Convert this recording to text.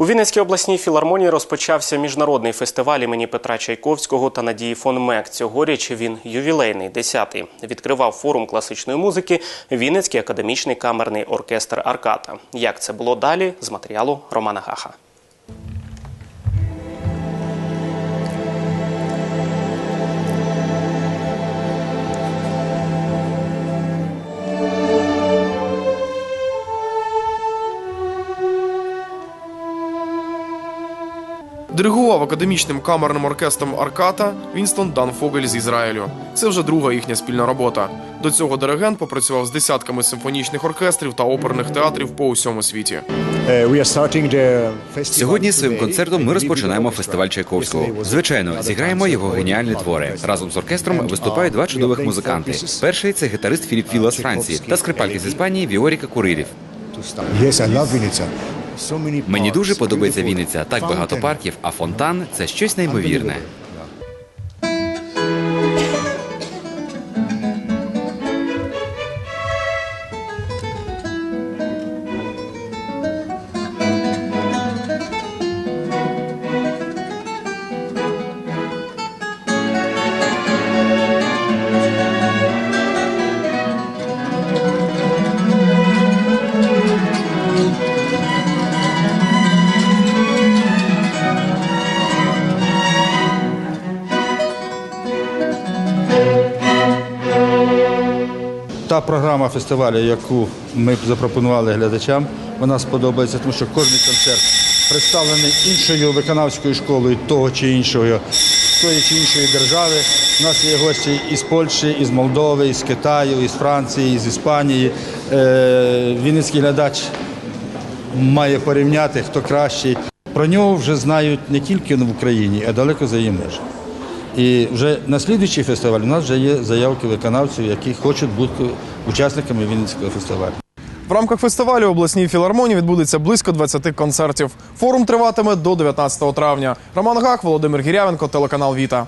У Вінницькій обласній філармонії розпочався міжнародний фестиваль імені Петра Чайковського та Надії фон Мек. Цьогоріч він ювілейний, десятий. Відкривав форум класичної музики Вінницький академічний камерний оркестр Арката. Як це було далі з матеріалу Романа Гаха. Диригував академічним камерним оркестром Арката Вінстон Данфогель з Ізраїлю. Це вже друга їхня спільна робота. До цього диригент попрацював з десятками симфонічних оркестрів та оперних театрів по усьому світі. Сьогодні своїм концертом ми розпочинаємо фестиваль Чайковського. Звичайно, зіграємо його геніальні твори. Разом з оркестром виступають два чудових музиканти. Перший це гітарист Філіп Філа з Франції та скрипальки з Іспанії Віоріка Курилів. Мені дуже подобається Вінниця. Так багато парків, а фонтан це щось неймовірне. Та програма фестивалю, яку ми запропонували глядачам, вона сподобається, тому що кожен концерт представлений іншою виконавською школою того чи іншого, тої чи іншої держави. У нас є гості із Польщі, із Молдови, із Китаю, із Франції, із Іспанії. Е, Вінницький глядач має порівняти, хто кращий. Про нього вже знають не тільки в Україні, а далеко за її межі. І вже на слідуючий фестиваль у нас вже є заявки виконавців, які хочуть бути учасниками Вінницького фестивалю. В рамках фестивалю обласній філармонії відбудеться близько 20 концертів. Форум триватиме до 19 травня. Роман Гах, Володимир Гірявенко, телеканал Віта.